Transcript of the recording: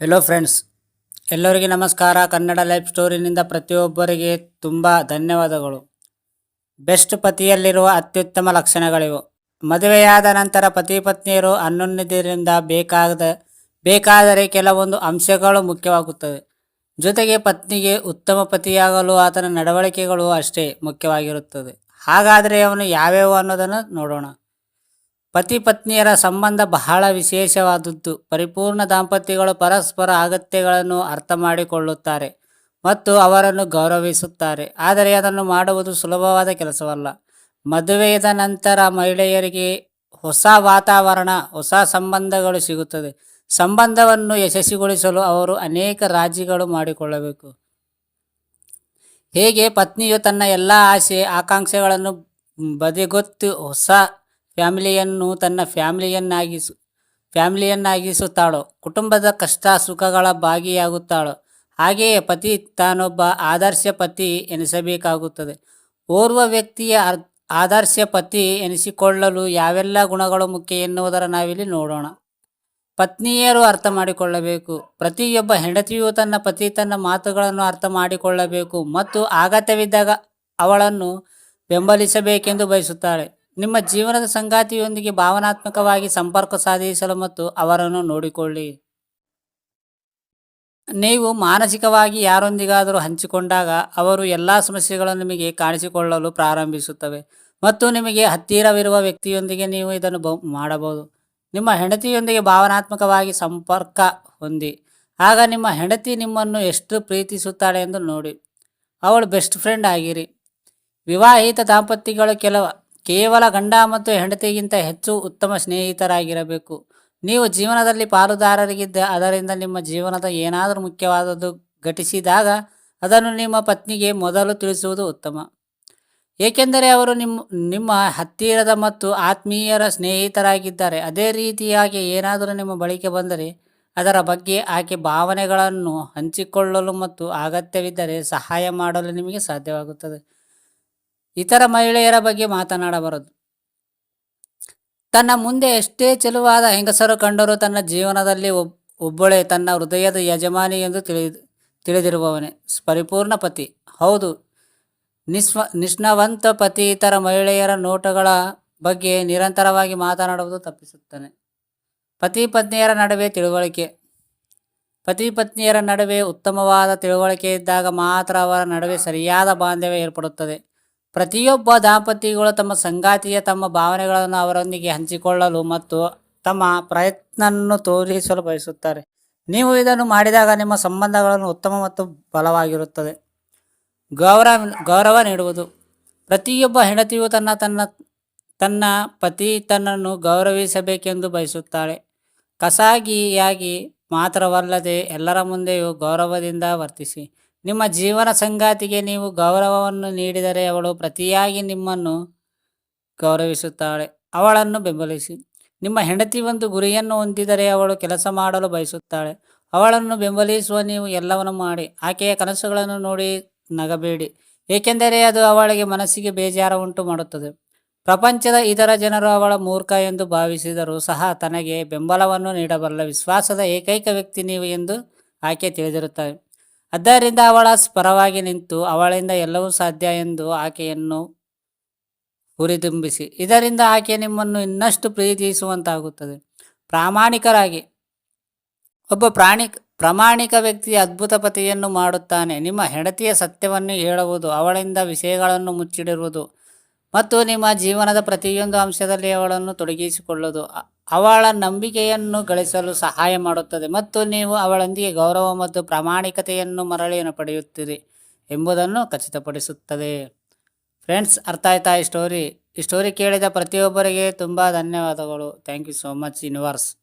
Hello friends ಎಲ್ಲರಿಗೆ ನಮಸ್ಕಾರ. Kannada life ಸ್ಟೋರಿನಿಂದ ಪ್ರತಿಯೊಬ್ಬರಿಗೆ ತುಂಬ ಧನ್ಯವಾದಗಳು. ಬೆಸ್ಟ್ ಪತಿಯಲ್ಲಿರುವ ಅತ್ಯುತ್ತಮ ಲಕ್ಷಣಗಳಿವು. ಮದುವೆಯಾದ ನಂತರ ಪತಿ ಪತ್ನಿಯರು ಅನ್ನೊಂದಿದ್ದರಿಂದ ಬೇಕಾದ ಬೇಕಾದರೆ ಕೆಲವೊಂದು ಅಂಶಗಳು ಮುಖ್ಯವಾಗುತ್ತದೆ ಜೊತೆಗೆ ಪತ್ನಿಗೆ ಉತ್ತಮ ಪತಿಯಾಗಲು ಆತನ ನಡವಳಿಕೆಗಳು ಅಷ್ಟೇ ಮುಖ್ಯವಾಗಿರುತ್ತದೆ. ಹಾಗಾದರೆ ಅವನು ಯಾವ್ಯಾವ ಅನ್ನೋದನ್ನು ನೋಡೋಣ. ಪತಿ ಪತ್ನಿಯರ ಸಂಬಂಧ ಬಹಳ ವಿಶೇಷವಾದದ್ದು. ಪರಿಪೂರ್ಣ ದಾಂಪತ್ಯಗಳು ಪರಸ್ಪರ ಅಗತ್ಯಗಳನ್ನು ಅರ್ಥ ಮಾಡಿಕೊಳ್ಳುತ್ತಾರೆ ಮತ್ತು ಅವರನ್ನು ಗೌರವಿಸುತ್ತಾರೆ. ಆದರೆ ಅದನ್ನು ಮಾಡುವುದು ಸುಲಭವಾದ ಕೆಲಸವಲ್ಲ. ಮದುವೆಯದ ನಂತರ ಮಹಿಳೆಯರಿಗೆ ಹೊಸ ವಾತಾವರಣ, ಹೊಸ ಸಂಬಂಧಗಳು ಸಿಗುತ್ತದೆ. ಸಂಬಂಧವನ್ನು ಯಶಸ್ವಿಗೊಳಿಸಲು ಅವರು ಅನೇಕ ರಾಜಿಗಳು ಮಾಡಿಕೊಳ್ಳಬೇಕು. ಹೇಗೆ? ಪತ್ನಿಯು ತನ್ನ ಎಲ್ಲ ಆಸೆ, ಆಕಾಂಕ್ಷೆಗಳನ್ನು ಬದಿಗೊತ್ತು ಹೊಸ ಫ್ಯಾಮಿಲಿಯನ್ನು ತನ್ನ ಫ್ಯಾಮಿಲಿಯನ್ನಾಗಿಸು, ಫ್ಯಾಮಿಲಿಯನ್ನಾಗಿಸುತ್ತಾಳೋ, ಕುಟುಂಬದ ಕಷ್ಟ ಸುಖಗಳ ಭಾಗಿಯಾಗುತ್ತಾಳೋ, ಹಾಗೆಯೇ ಪತಿ ತಾನೊಬ್ಬ ಆದರ್ಶ ಪತಿ ಎನಿಸಬೇಕಾಗುತ್ತದೆ. ಓರ್ವ ವ್ಯಕ್ತಿಯ ಆದರ್ಶ ಪತಿ ಎನಿಸಿಕೊಳ್ಳಲು ಯಾವೆಲ್ಲ ಗುಣಗಳು ಮುಖ್ಯ ಎನ್ನುವುದರ ನಾವಿಲ್ಲಿ ನೋಡೋಣ. ಪತ್ನಿಯರು ಅರ್ಥ ಮಾಡಿಕೊಳ್ಳಬೇಕು. ಪ್ರತಿಯೊಬ್ಬ ಹೆಂಡತಿಯು ತನ್ನ ಪತಿ ತನ್ನ ಮಾತುಗಳನ್ನು ಅರ್ಥ ಮಾಡಿಕೊಳ್ಳಬೇಕು ಮತ್ತು ಅಗತ್ಯವಿದ್ದಾಗ ಅವಳನ್ನು ಬೆಂಬಲಿಸಬೇಕೆಂದು ಬಯಸುತ್ತಾಳೆ. ನಿಮ್ಮ ಜೀವನದ ಸಂಗಾತಿಯೊಂದಿಗೆ ಭಾವನಾತ್ಮಕವಾಗಿ ಸಂಪರ್ಕ ಸಾಧಿಸಲು ಮತ್ತು ಅವರನ್ನು ನೋಡಿಕೊಳ್ಳಿ. ನೀವು ಮಾನಸಿಕವಾಗಿ ಯಾರೊಂದಿಗಾದರೂ ಹಂಚಿಕೊಂಡಾಗ ಅವರು ಎಲ್ಲ ಸಮಸ್ಯೆಗಳನ್ನು ನಿಮಗೆ ಕಾಣಿಸಿಕೊಳ್ಳಲು ಪ್ರಾರಂಭಿಸುತ್ತವೆ ಮತ್ತು ನಿಮಗೆ ಹತ್ತಿರವಿರುವ ವ್ಯಕ್ತಿಯೊಂದಿಗೆ ನೀವು ಇದನ್ನು ಮಾಡಬಹುದು. ನಿಮ್ಮ ಹೆಂಡತಿಯೊಂದಿಗೆ ಭಾವನಾತ್ಮಕವಾಗಿ ಸಂಪರ್ಕ ಹೊಂದಿ, ಆಗ ನಿಮ್ಮ ಹೆಂಡತಿ ನಿಮ್ಮನ್ನು ಎಷ್ಟು ಪ್ರೀತಿಸುತ್ತಾಳೆ ಎಂದು ನೋಡಿ. ಅವಳು ಬೆಸ್ಟ್ ಫ್ರೆಂಡ್ ಆಗಿರಿ. ವಿವಾಹಿತ ದಾಂಪತ್ಯಗಳು ಕೆಲವ ಕೇವಲ ಗಂಡ ಮತ್ತು ಹೆಂಡತಿಗಿಂತ ಹೆಚ್ಚು ಉತ್ತಮ ಸ್ನೇಹಿತರಾಗಿರಬೇಕು. ನೀವು ಜೀವನದಲ್ಲಿ ಪಾಲುದಾರರಿಗಿದ್ದ ಅದರಿಂದ ನಿಮ್ಮ ಜೀವನದ ಏನಾದರೂ ಮುಖ್ಯವಾದದ್ದು ಘಟಿಸಿದಾಗ ಅದನ್ನು ನಿಮ್ಮ ಪತ್ನಿಗೆ ಮೊದಲು ತಿಳಿಸುವುದು ಉತ್ತಮ. ಏಕೆಂದರೆ ಅವರು ನಿಮ್ಮ ನಿಮ್ಮ ಹತ್ತಿರದ ಮತ್ತು ಆತ್ಮೀಯರ ಸ್ನೇಹಿತರಾಗಿದ್ದಾರೆ. ಅದೇ ರೀತಿಯಾಗಿ ಏನಾದರೂ ನಿಮ್ಮ ಬಳಿಕೆ ಬಂದರೆ ಅದರ ಬಗ್ಗೆ ಆಕೆ ಭಾವನೆಗಳನ್ನು ಹಂಚಿಕೊಳ್ಳಲು ಮತ್ತು ಅಗತ್ಯವಿದ್ದರೆ ಸಹಾಯ ಮಾಡಲು ನಿಮಗೆ ಸಾಧ್ಯವಾಗುತ್ತದೆ. ಇತರ ಮಹಿಳೆಯರ ಬಗ್ಗೆ ಮಾತನಾಡಬಾರದು. ತನ್ನ ಮುಂದೆ ಎಷ್ಟೇ ಚೆಲುವಾದ ಹೆಂಗಸರು ಕಂಡರೂ ತನ್ನ ಜೀವನದಲ್ಲಿ ಒಬ್, ಒಬ್ಬಳೇ ತನ್ನ ಹೃದಯದ ಯಜಮಾನಿ ಎಂದು ತಿಳಿ ತಿಳಿದಿರುವವನೇ. ಪರಿಪೂರ್ಣ ಪತಿ. ಹೌದು. ನಿಸ್ವ, ನಿಷ್ಣವಂತ ಪತಿ ಇತರ ಮಹಿಳೆಯರ ನೋಟಗಳ ಬಗ್ಗೆ ನಿರಂತರವಾಗಿ ಮಾತನಾಡುವುದು ತಪ್ಪಿಸುತ್ತಾನೆ. ಪತಿ ಪತ್ನಿಯರ ನಡುವೆ ತಿಳುವಳಿಕೆ. ಪತಿ ಪತ್ನಿಯರ ನಡುವೆ ಉತ್ತಮವಾದ ತಿಳುವಳಿಕೆ ಇದ್ದಾಗ ಮಾತ್ರ ಅವರ ನಡುವೆ ಸರಿಯಾದ ಬಾಂಧವ್ಯ ಏರ್ಪಡುತ್ತದೆ. ಪ್ರತಿಯೊಬ್ಬ ದಾಂಪತಿಗಳು ತಮ್ಮ ಸಂಗಾತಿಯ ತಮ್ಮ ಭಾವನೆಗಳನ್ನು ಅವರೊಂದಿಗೆ ಹಂಚಿಕೊಳ್ಳಲು ಮತ್ತು ತಮ್ಮ ಪ್ರಯತ್ನವನ್ನು ತೋರಿಸಲು ಬಯಸುತ್ತಾರೆ. ನೀವು ಇದನ್ನು ಮಾಡಿದಾಗ ನಿಮ್ಮ ಸಂಬಂಧಗಳನ್ನು ಉತ್ತಮ ಮತ್ತು ಬಲವಾಗಿರುತ್ತದೆ. ಗೌರವ ಗೌರವ ನೀಡುವುದು. ಪ್ರತಿಯೊಬ್ಬ ಹೆಂಡತಿಯು ತನ್ನ ತನ್ನ ತನ್ನ ಪತಿ ತನ್ನನ್ನು ಗೌರವಿಸಬೇಕೆಂದು ಬಯಸುತ್ತಾಳೆ. ಕಸಾಗಿಯಾಗಿ ಮಾತ್ರವಲ್ಲದೆ ಎಲ್ಲರ ಮುಂದೆಯೂ ಗೌರವದಿಂದ ವರ್ತಿಸಿ. ನಿಮ್ಮ ಜೀವನ ಸಂಗಾತಿಗೆ ನೀವು ಗೌರವವನ್ನು ನೀಡಿದರೆ ಅವಳು ಪ್ರತಿಯಾಗಿ ನಿಮ್ಮನ್ನು ಗೌರವಿಸುತ್ತಾಳೆ. ಅವಳನ್ನು ಬೆಂಬಲಿಸಿ. ನಿಮ್ಮ ಹೆಂಡತಿ ಒಂದು ಗುರಿಯನ್ನು ಹೊಂದಿದರೆ ಅವಳು ಕೆಲಸ ಮಾಡಲು ಬಯಸುತ್ತಾಳೆ. ಅವಳನ್ನು ಬೆಂಬಲಿಸುವ ನೀವು ಎಲ್ಲವನ್ನು ಮಾಡಿ. ಆಕೆಯ ಕನಸುಗಳನ್ನು ನೋಡಿ ನಗಬೇಡಿ. ಏಕೆಂದರೆ ಅದು ಅವಳಿಗೆ ಮನಸ್ಸಿಗೆ ಬೇಜಾರ ಉಂಟು ಮಾಡುತ್ತದೆ. ಪ್ರಪಂಚದ ಇತರ ಜನರು ಅವಳ ಮೂರ್ಖ ಎಂದು ಭಾವಿಸಿದರೂ ಸಹ ತನಗೆ ಬೆಂಬಲವನ್ನು ನೀಡಬಲ್ಲ ವಿಶ್ವಾಸದ ಏಕೈಕ ವ್ಯಕ್ತಿ ನೀವು ಎಂದು ಆಕೆ ತಿಳಿದಿರುತ್ತಾರೆ ಆದ್ದರಿಂದ ಅವಳ ಸ್ಪರವಾಗಿ ನಿಂತು ಅವಳಿಂದ ಎಲ್ಲವೂ ಸಾಧ್ಯ ಎಂದು ಆಕೆಯನ್ನು ಹುರಿದುಂಬಿಸಿ. ಇದರಿಂದ ಆಕೆ ನಿಮ್ಮನ್ನು ಇನ್ನಷ್ಟು ಪ್ರೀತಿಸುವಂತಾಗುತ್ತದೆ. ಪ್ರಾಮಾಣಿಕರಾಗಿ. ಒಬ್ಬ ಪ್ರಾಣಿ, ಪ್ರಾಮಾಣಿಕ ವ್ಯಕ್ತಿ ಅದ್ಭುತ ಪತಿಯನ್ನು ಮಾಡುತ್ತಾನೆ. ನಿಮ್ಮ ಹೆಂಡತಿಯ ಸತ್ಯವನ್ನು ಹೇಳುವುದು, ಅವಳಿಂದ ವಿಷಯಗಳನ್ನು ಮುಚ್ಚಿಡಿರುವುದು ಮತ್ತು ನಿಮ್ಮ ಜೀವನದ ಪ್ರತಿಯೊಂದು ಅಂಶದಲ್ಲಿ ಅವಳನ್ನು ತೊಡಗಿಸಿಕೊಳ್ಳುವುದು. ಅವಳ ನಂಬಿಕೆಯನ್ನು ಗಳಿಸಲು ಸಹಾಯ ಮಾಡುತ್ತದೆ. ಮತ್ತು ನೀವು ಅವಳೊಂದಿಗೆ ಗೌರವ ಮತ್ತು ಪ್ರಾಮಾಣಿಕತೆಯನ್ನು ಮರಳಿಯನ್ನು ಪಡೆಯುತ್ತೀರಿ ಎಂಬುದನ್ನು ಖಚಿತಪಡಿಸುತ್ತದೆ. ಫ್ರೆಂಡ್ಸ್, ಅರ್ಥ ಆಯ್ತಾ ಈ ಸ್ಟೋರಿ? ಈ ಸ್ಟೋರಿ ಕೇಳಿದ ಪ್ರತಿಯೊಬ್ಬರಿಗೆ ತುಂಬ ಧನ್ಯವಾದಗಳು. Thank you so much universe